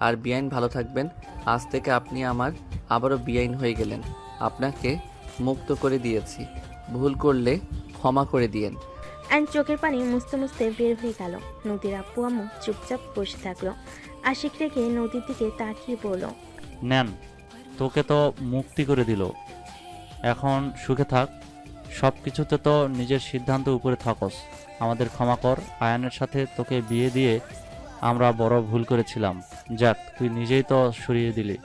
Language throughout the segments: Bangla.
আর বিআইন ভালো থাকবেন। আজ থেকে আপনি আমার আবারও বিআইন হয়ে গেলেন। আপনাকে মুক্ত করে দিয়েছি। ভুল করলে ক্ষমা করে দিয়েন। অ্যান্ড চোখের পানি মুছতে মুছতে বের হয়ে গেল। নদীর আপু আম্মু চুপচাপ বসে থাকল। আশিক রেখে নদীর দিকে তাকিয়ে বলল নেন তোকে তো মুক্তি করে দিল। এখন সুখে থাক। সব কিছুতে তো নিজের সিদ্ধান্ত উপরে থাকস। আমাদের ক্ষমা কর। আয়ানের সাথে তোকে বিয়ে দিয়ে আমরা বড় ভুল করেছিলাম। যাক, তুই নিজেই তো সরিয়ে দিলি।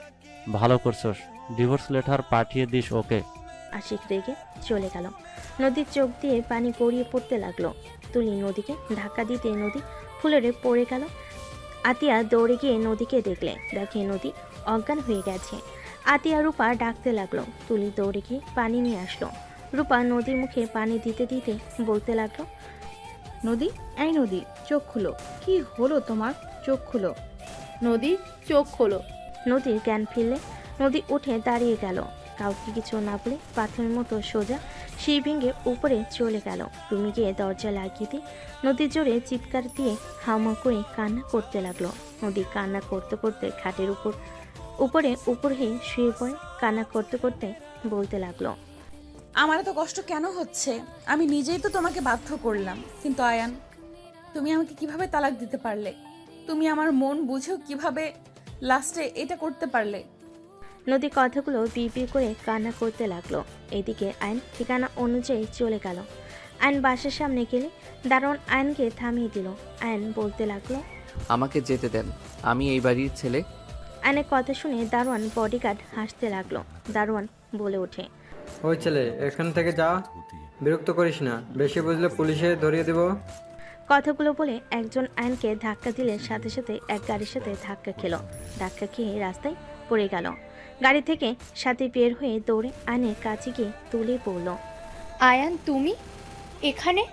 ভালো করছস। ডিভোর্স লেটার পাঠিয়ে দিস ওকে। আশিক রেগে চলে গেল। নদীর চোখ দিয়ে পানি গড়িয়ে পড়তে লাগল। তুলি নদীকে ধাক্কা দিতে নদী ফুলেরে পড়ে গেল। আতিয়া দৌড়ে গিয়ে নদীকে দেখলে। দেখে নদী অজ্ঞান হয়ে গেছে। আতিয়া রূপা ডাকতে লাগল। তুলি দৌড়ে গিয়ে পানি নিয়ে আসলো। রূপা নদীর মুখে পানি দিতে দিতে বলতে লাগল নদী এই নদী চোখ খুলো। কি হলো তোমার? চোখ খুলো। নদী চোখ খোলো। নদীর জ্ঞান ফিরলে নদী উঠে দাঁড়িয়ে গেল। কাউকে কিছু না বলে পাথরের মতো সোজা সেই ভেঙে উপরে চলে গেল। রুমে গিয়ে দরজা লাগিয়ে দিয়ে নদীর জোরে চিৎকার দিয়ে হামা করে কান্না করতে লাগল। নদী কান্না করতে করতে খাটের উপর উপরে উপর হয়ে শুয়ে পড়ে কান্না করতে করতে বলতে লাগল। আমার এত কষ্ট কেন হচ্ছে? আমি নিজেই তো তোমাকে বাধ্য করলাম। কিন্তু আয়ান তুমি আমাকে কীভাবে তালাক দিতে পারলে? তুমি আমার মন বুঝেও কীভাবে লাস্টে এটা করতে পারলে? নদী কথাগুলো বিড় করে কান্না করতে লাগল। এদিকে আইন ঠিকানা অনুযায়ী চলে গেল। আইন বাসের সামনে গেলে দারোয়ান আইনকে থামিয়ে দিল। আইন বলতে লাগল আমাকে যেতে দেন আমি এই বাড়ির ছেলে। আইনের কথা শুনে দারোয়ান বডিগার্ড হাসতে লাগল। দারোয়ান বলে ওঠে ওই ছেলে এখান থেকে যা। বিরক্ত করিস না। বেশি বুঝলে পুলিশে ধরিয়ে দেব। কথাগুলো বলে একজন আইনকে ধাক্কা দিলে সাথে সাথে এক গাড়ির সাথে ধাক্কা খেলো। ধাক্কা খেয়ে রাস্তায় পড়ে গেল। গাড়ি থেকে সাথে বের হয়ে দৌড়ে আইনের কাছে গিয়ে তুলে পড়ল আয়ান তুমি? এখানে?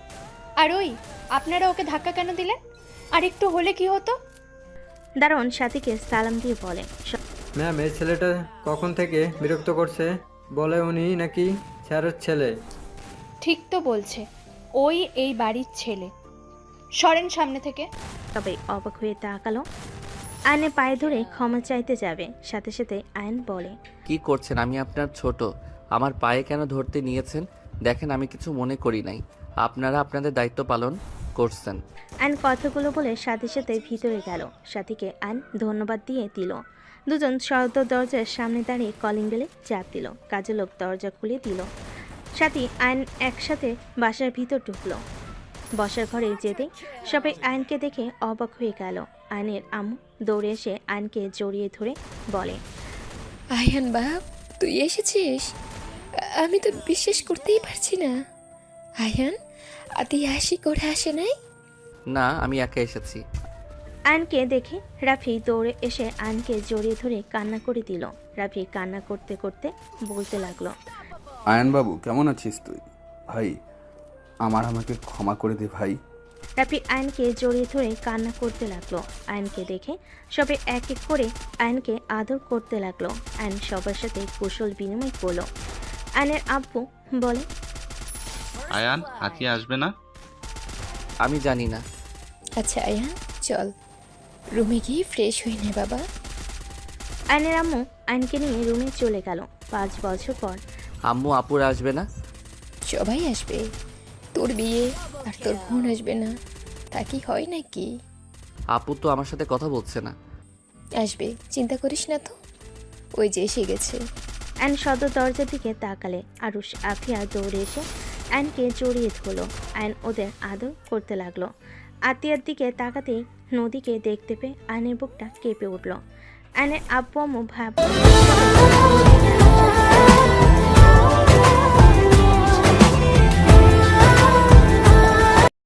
আর ওই আপনারা ওকে ধাক্কা কেন দিলেন? আর একটু হলে কি হতো? দারোয়ান সাথীকে সালাম দিয়ে বলে ম্যাম এই ছেলেটা কখন থেকে বিরক্ত করছে? বলে উনি নাকি স্যারের ছেলে। ঠিক তো বলছে ওই এই বাড়ির ছেলে। সরেন সামনে থেকে। তবে অবাক হয়ে তাকালো। আইনে পায়ে ধরে ক্ষমা চাইতে যাবে সাথে সাথে আইন বলে কি করছেন? আমি আপনার ছোট। আমার পায়ে কেন ধরতে নিয়েছেন? দেখেন আমি কিছু মনে করি নাই। আপনারা আপনাদের দায়িত্ব পালন করছেন। আইন কথাগুলো বলে সাথে সাথে ভিতরে গেল। সাথীকে আইন ধন্যবাদ দিয়ে দিল। দুজন শব্দ দরজার সামনে দাঁড়িয়ে কলিং বেলে চাপ দিল। কাজের লোক দরজা খুলে দিল। সাথী আইন একসাথে বাসার ভিতর ঢুকলো। বসার ঘরে যেতে সবাই আইনকে দেখে অবাক হয়ে গেল। আইনের আম্মু দৌড়ে এসে আইনকে জড়িয়ে ধরে বলে আয়ান বাপ তুই এসেছিস? আমি তো বিশ্বাস করতেই পারছি না। আয়ান আদি হাসি করে আসে নাই? না আমি একা এসেছি। আয়নকে দেখে রাফি দৌড়ে এসে আয়নকে জড়িয়ে ধরে কান্না করে দিল। রাফি কান্না করতে করতে বলতে লাগল আয়নবাবু কেমন আছিস তুই? ভাই আমার আমাকে ক্ষমা করে দে ভাই। রাফি আয়নকে জড়িয়ে ধরে কান্না করতে লাগল। আয়নকে দেখে সবে এক এক করে আয়নকে আদর করতে লাগল। আয়ন সবার সাথে কুশল বিনিময় করল। আয়নের আব্বু বলে আয়ান হাতি আসবে না? আমি জানি না। আচ্ছা আয়ান চল। রুমে গিয়ে ফ্রেশ হয়ে নে বাবা। আয়নের আম্মু আয়নকে নিয়ে রুমে চলে গেল পাঁচ বছর পর। আম্মু আপুর আসবে না? সবাই আসবে। তোর বিয়ে আর তোর বোন আসবে না। তা কি হয় নাকি? আপু তো আমার সাথে কথা বলছে না। আসবে চিন্তা করিস না তো। ওই যে এসে গেছে। অ্যান সদর দরজার দিকে তাকালে আরুষ আফিয়া দৌড়ে এসে অ্যানকে জড়িয়ে ধরলো। অ্যান ওদের আদর করতে লাগল। আতিয়ার দিকে তাকাতেই নদীকে দেখতে পেয়ে আয়নের বুকটা কেঁপে উঠল। আনে আব্বু আম্মু ভাব